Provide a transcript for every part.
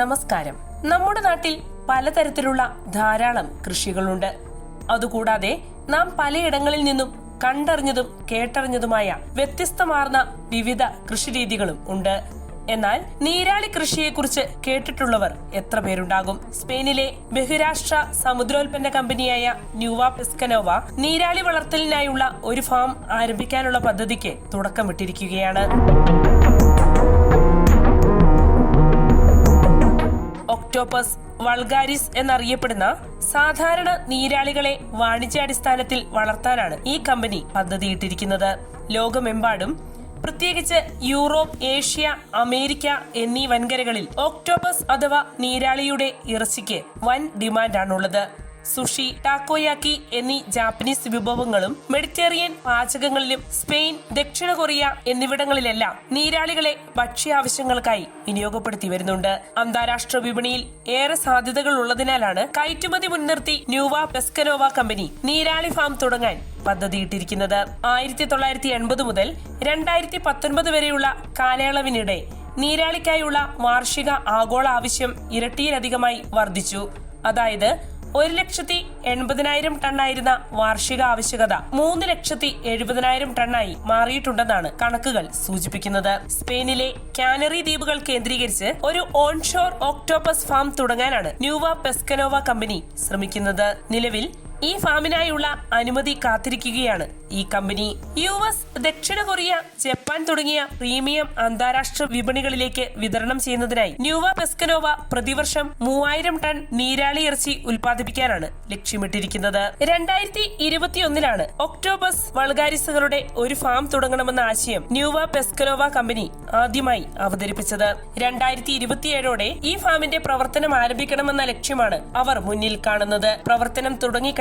നമസ്കാരം. നമ്മുടെ നാട്ടിൽ പലതരത്തിലുള്ള ധാരാളം കൃഷികളുണ്ട്. അതുകൂടാതെ നാം പലയിടങ്ങളിൽ നിന്നും കണ്ടറിഞ്ഞതും കേട്ടറിഞ്ഞതുമായ വ്യത്യസ്തമാർന്ന വിവിധ കൃഷിരീതികളും ഉണ്ട്. എന്നാൽ നീരാളി കൃഷിയെക്കുറിച്ച് കേട്ടിട്ടുള്ളവർ എത്ര പേരുണ്ടാകും? സ്പെയിനിലെ ബഹുരാഷ്ട്ര സമുദ്രോൽപ്പന്ന കമ്പനിയായ ന്യൂവ പെസ്കനോവ നീരാളി വളർത്തലിനായുള്ള ഒരു ഫാം ആരംഭിക്കാനുള്ള പദ്ധതിക്ക് തുടക്കമിട്ടിരിക്കുകയാണ്. ഒക്ടോപ്പസ് വൾഗാരിസ് എന്നറിയപ്പെടുന്ന സാധാരണ നീരാളികളെ വാണിജ്യാടിസ്ഥാനത്തിൽ വളർത്താനാണ് ഈ കമ്പനി പദ്ധതിയിട്ടിരിക്കുന്നത്. ലോകമെമ്പാടും പ്രത്യേകിച്ച് യൂറോപ്പ് ഏഷ്യ അമേരിക്ക എന്നീ വൻകരകളിൽ ഒക്ടോപ്പസ് അഥവാ നീരാളിയുടെ ഇറച്ചിക്ക് വൻ ഡിമാൻഡാണുള്ളത്. സുഷി ടാക്കോയാക്കി എന്നീ ജാപ്പനീസ് വിഭവങ്ങളും മെഡിറ്ററേനിയൻ പാചകങ്ങളിലും സ്പെയിൻ ദക്ഷിണ കൊറിയ എന്നിവിടങ്ങളിലെല്ലാം നീരാളികളെ ഭക്ഷ്യ ആവശ്യങ്ങൾക്കായി വിനിയോഗപ്പെടുത്തി വരുന്നുണ്ട്. അന്താരാഷ്ട്ര വിപണിയിൽ ഏറെ സാധ്യതകൾ ഉള്ളതിനാലാണ് കയറ്റുമതി മുൻനിർത്തി ന്യൂവ പെസ്കനോവ കമ്പനി നീരാളി ഫാം തുടങ്ങാൻ പദ്ധതിയിട്ടിരിക്കുന്നത്. ആയിരത്തി തൊള്ളായിരത്തി എൺപത് മുതൽ രണ്ടായിരത്തി പത്തൊൻപത് വരെയുള്ള കാലയളവിനിടെ നീരാളിക്കായുള്ള വാർഷിക ആഗോള ആവശ്യം ഇരട്ടിയിലധികമായി വർദ്ധിച്ചു. അതായത് ഒരു ലക്ഷത്തി എൺപതിനായിരം ടണ്ണായിരുന്ന വാർഷിക ആവശ്യകത മൂന്ന് ലക്ഷത്തി എഴുപതിനായിരം ടണ്ണായി മാറിയിട്ടുണ്ടെന്നാണ് കണക്കുകൾ സൂചിപ്പിക്കുന്നത്. സ്പെയിനിലെ കാനറി ദ്വീപുകൾ കേന്ദ്രീകരിച്ച് ഒരു ഓൺഷോർ ഓക്ടോപ്പസ് ഫാം തുടങ്ങാനാണ് ന്യൂവ പെസ്കനോവ കമ്പനി ശ്രമിക്കുന്നത്. നിലവിൽ ഈ ഫാമിനായുള്ള അനുമതി കാത്തിരിക്കുകയാണ്. ഈ കമ്പനി യു എസ് ദക്ഷിണ കൊറിയ ജപ്പാൻ തുടങ്ങിയ പ്രീമിയം അന്താരാഷ്ട്ര വിപണികളിലേക്ക് വിതരണം ചെയ്യുന്നതിനായി ന്യൂവ പെസ്കനോവ പ്രതിവർഷം മൂവായിരം ടൺ നീരാളി ഇറച്ചി ഉൽപ്പാദിപ്പിക്കാനാണ് ലക്ഷ്യമിട്ടിരിക്കുന്നത്. രണ്ടായിരത്തി ഇരുപത്തിയൊന്നിലാണ് ഒക്ടോബസ് വൾഗാരിസുകളുടെ ഒരു ഫാം തുടങ്ങണമെന്ന ആശയം ന്യൂവ പെസ്കനോവ കമ്പനി ആദ്യമായി അവതരിപ്പിച്ചത്. രണ്ടായിരത്തി ഇരുപത്തിയേഴോടെ ഈ ഫാമിന്റെ പ്രവർത്തനം ആരംഭിക്കണമെന്ന ലക്ഷ്യമാണ് അവർ മുന്നിൽ കാണുന്നത്. പ്രവർത്തനം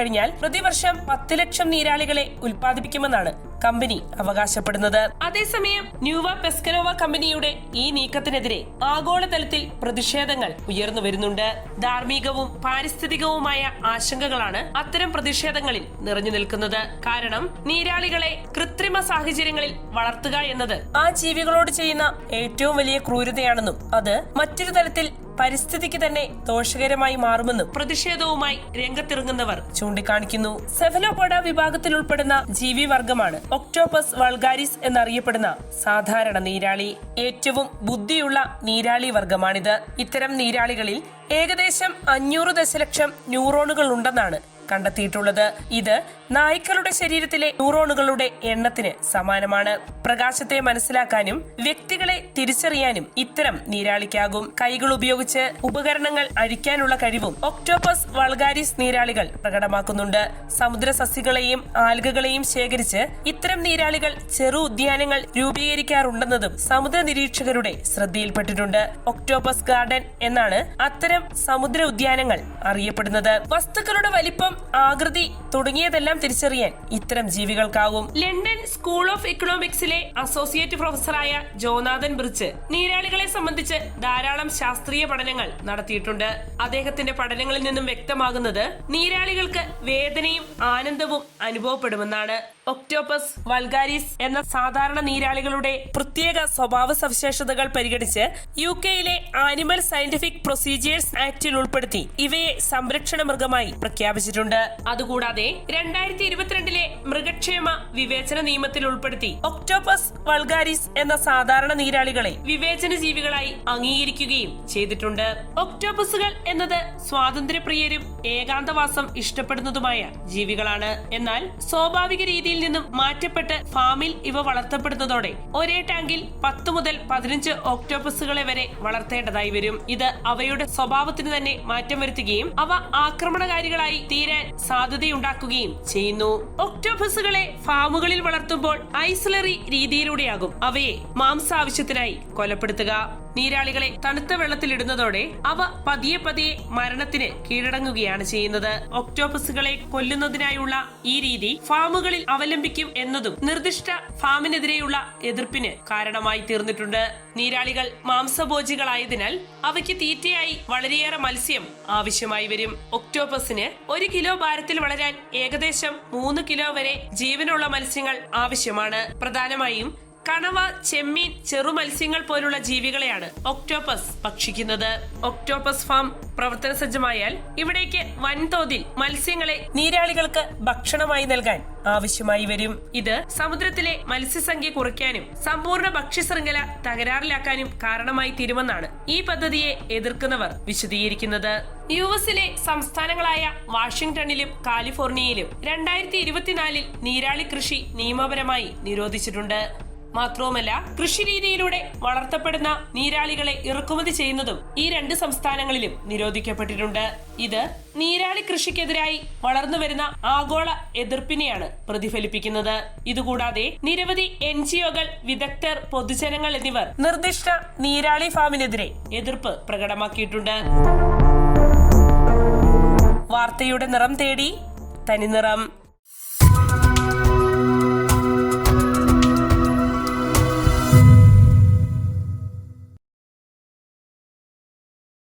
തുടങ്ങിക്കഴിഞ്ഞാൽ പ്രതിവർഷം പത്ത് ലക്ഷം നീരാളികളെ ഉൽപ്പാദിപ്പിക്കുമെന്നാണ് കമ്പനി അവകാശപ്പെടുന്നത്. അതേസമയം ന്യൂവ പെസ്കനോവ കമ്പനിയുടെ ഈ നീക്കത്തിനെതിരെ ആഗോളതലത്തിൽ പ്രതിഷേധങ്ങൾ ഉയർന്നു വരുന്നുണ്ട്. ധാർമ്മികവും പാരിസ്ഥിതികവുമായ ആശങ്കകളാണ് അത്തരം പ്രതിഷേധങ്ങളിൽ നിറഞ്ഞു നിൽക്കുന്നത്. കാരണം നീരാളികളെ കൃത്രിമ സാഹചര്യങ്ങളിൽ വളർത്തുക എന്നത് ആ ജീവികളോട് ചെയ്യുന്ന ഏറ്റവും വലിയ ക്രൂരതയാണെന്നും അത് മറ്റൊരു തലത്തിൽ പരിസ്ഥിതിക്ക് തന്നെ ദോഷകരമായി മാറുമെന്നും പ്രതിഷേധവുമായി രംഗത്തിറങ്ങുന്നവർ ചൂണ്ടിക്കാണിക്കുന്നു. സെഫലോപോഡ വിഭാഗത്തിൽ ഉൾപ്പെടുന്ന ജീവി വർഗമാണ് ഒക്ടോപസ് വൾഗാരിസ് എന്നറിയപ്പെടുന്ന സാധാരണ നീരാളി. ഏറ്റവും ബുദ്ധിയുള്ള നീരാളി വർഗമാണിത്. ഇത്തരം നീരാളികളിൽ ഏകദേശം അഞ്ഞൂറ് ദശലക്ഷം ന്യൂറോണുകൾ ഉണ്ടെന്നാണ് കണ്ടെത്തിയിട്ടുള്ളത്. ഇത് നായ്ക്കളുടെ ശരീരത്തിലെ ന്യൂറോണുകളുടെ എണ്ണത്തിന് സമാനമാണ്. പ്രകാശത്തെ മനസ്സിലാക്കാനും വ്യക്തികളെ തിരിച്ചറിയാനും ഇത്തരം നീരാളിക്കാകും. കൈകൾ ഉപയോഗിച്ച് ഉപകരണങ്ങൾ അഴിക്കാനുള്ള കഴിവും ഒക്ടോപ്പസ് വൾഗാരിസ് നീരാളികൾ പ്രകടമാക്കുന്നുണ്ട്. സമുദ്ര സസ്യങ്ങളെയും ആൽഗകളെയും ശേഖരിച്ച് ഇത്തരം നീരാളികൾ ചെറു ഉദ്യാനങ്ങൾ രൂപീകരിക്കാറുണ്ടെന്നതും സമുദ്ര നിരീക്ഷകരുടെ ശ്രദ്ധയിൽപ്പെട്ടിട്ടുണ്ട്. ഒക്ടോപ്പസ് ഗാർഡൻ എന്നാണ് അത്തരം സമുദ്ര ഉദ്യാനങ്ങൾ അറിയപ്പെടുന്നത്. വസ്തുക്കളുടെ വലിപ്പം ആകൃതി തുടങ്ങിയതെല്ലാം തിരിച്ചറിയാൻ ഇത്തരം ജീവികൾക്കാവും ലണ്ടൻ സ്കൂൾ ഓഫ് എക്കണോമിക്സിലെ അസോസിയേറ്റ് പ്രൊഫസറായ ജോനാഥൻ ബ്രിച്ച് നീരാളികളെ സംബന്ധിച്ച് ധാരാളം ശാസ്ത്രീയ പഠനങ്ങൾ നടത്തിയിട്ടുണ്ട്. അദ്ദേഹത്തിന്റെ പഠനങ്ങളിൽ നിന്നും വ്യക്തമാകുന്നത് നീരാളികൾക്ക് വേദനയും ആനന്ദവും അനുഭവപ്പെടുമെന്നാണ്. ഒക്ടോപ്പസ് വൾഗാരിസ് എന്ന സാധാരണ നീരാളികളുടെ പ്രത്യേക സ്വഭാവ സവിശേഷതകൾ പരിഗണിച്ച് യു കെയിലെ ആനിമൽ സയന്റിഫിക് പ്രൊസീജിയേഴ്സ് ആക്ടിൽ ഉൾപ്പെടുത്തി ഇവയെ സംരക്ഷണ മൃഗമായി പ്രഖ്യാപിച്ചിട്ടുണ്ട്. അതുകൂടാതെ രണ്ടായിരത്തി ഇരുപത്തിരണ്ടിലെ മൃഗക്ഷേമ വിവേചന നിയമത്തിൽ ഉൾപ്പെടുത്തി ഒക്ടോപ്പസ് വൾഗാരിസ് എന്ന സാധാരണ നീരാളികളെ വിവേചന ജീവികളായി അംഗീകരിക്കുകയും ചെയ്തിട്ടുണ്ട്. ഒക്ടോപ്പസുകൾ എന്നത് സ്വാതന്ത്ര്യപ്രിയരും ഏകാന്തവാസം ഇഷ്ടപ്പെടുന്നതുമായ ജീവികളാണ്. എന്നാൽ സ്വാഭാവിക രീതിയിൽ നിന്നും മാറ്റപ്പെട്ട് ഫാമിൽ ഇവ വളർത്തപ്പെടുന്നതോടെ ഒരേ ടാങ്കിൽ പത്ത് മുതൽ പതിനഞ്ച് ഒക്ടോപ്പസുകളെ വരെ വളർത്തേണ്ടതായി വരും. ഇത് അവയുടെ സ്വഭാവത്തിന് തന്നെ മാറ്റം വരുത്തുകയും അവ ആക്രമണകാരികളായി തീരാൻ സാധ്യതയുണ്ടാക്കുകയും ചെയ്യുന്നു. ഒക്ടോപ്പസുകളെ ഫാമുകളിൽ വളർത്തുമ്പോൾ ഐസലറി രീതിയിലൂടെയാകും അവയെ മാംസാവശ്യത്തിനായി കൊലപ്പെടുത്തുക. നീരാളികളെ തണുത്ത വെള്ളത്തിലിടുന്നതോടെ അവ പതിയെ പതിയെ മരണത്തിന് കീഴടങ്ങുകയാണ് ചെയ്യുന്നത്. ഒക്ടോപ്പസുകളെ കൊല്ലുന്നതിനായുള്ള ഈ രീതി ഫാമുകളിൽ അവലംബിക്കും എന്നതും നിർദ്ദിഷ്ട ഫാമിനെതിരെയുള്ള എതിർപ്പിന് കാരണമായി തീർന്നിട്ടുണ്ട്. നീരാളികൾ മാംസഭോജികളായതിനാൽ അവയ്ക്ക് തീറ്റയായി വളരെയേറെ മത്സ്യം ആവശ്യമായി വരും. ഒക്ടോപ്പസിന് ഒരു കിലോ ഭാരത്തിൽ വളരാൻ ഏകദേശം മൂന്ന് കിലോ വരെ ജീവനുള്ള മത്സ്യങ്ങൾ ആവശ്യമാണ്. പ്രധാനമായും കണവ ചെമ്മീൻ ചെറു മത്സ്യങ്ങൾ പോലുള്ള ജീവികളെയാണ് ഒക്ടോപ്പസ് ഭക്ഷിക്കുന്നത്. ഒക്ടോപ്പസ് ഫാം പ്രവർത്തന സജ്ജമായാൽ ഇവിടേക്ക് വൻതോതിൽ മത്സ്യങ്ങളെ നീരാളികൾക്ക് ഭക്ഷണമായി നൽകാൻ ആവശ്യമായി വരും. ഇത് സമുദ്രത്തിലെ മത്സ്യസംഖ്യ കുറയ്ക്കാനും സമ്പൂർണ ഭക്ഷ്യശൃംഖല തകരാറിലാക്കാനും കാരണമായി തീരുമെന്നാണ് ഈ പദ്ധതിയെ എതിർക്കുന്നവർ വിശദീകരിക്കുന്നത്. യു എസിലെ സംസ്ഥാനങ്ങളായ വാഷിംഗ്ടണിലും കാലിഫോർണിയയിലും രണ്ടായിരത്തി ഇരുപത്തിനാലിൽ നീരാളി കൃഷി നിയമപരമായി നിരോധിച്ചിട്ടുണ്ട്. മാത്രവുമല്ല കൃഷിരീതിയിലൂടെ വളർത്തപ്പെടുന്ന നീരാളികളെ ഇറക്കുമതി ചെയ്യുന്നതും ഈ രണ്ട് സംസ്ഥാനങ്ങളിലും നിരോധിക്കപ്പെട്ടിട്ടുണ്ട്. ഇത് നീരാളി കൃഷിക്കെതിരായി വളർന്നുവരുന്ന ആഗോള എതിർപ്പിനെയാണ് പ്രതിഫലിപ്പിക്കുന്നത്. ഇതുകൂടാതെ നിരവധി എൻ ജിഒകൾ വിദഗ്ധർ പൊതുജനങ്ങൾ എന്നിവർ നിർദ്ദിഷ്ട നീരാളി ഫാമിനെതിരെ എതിർപ്പ് പ്രകടമാക്കിയിട്ടുണ്ട്. വാർത്തയുടെ നിറം തേടി തനിനിറം.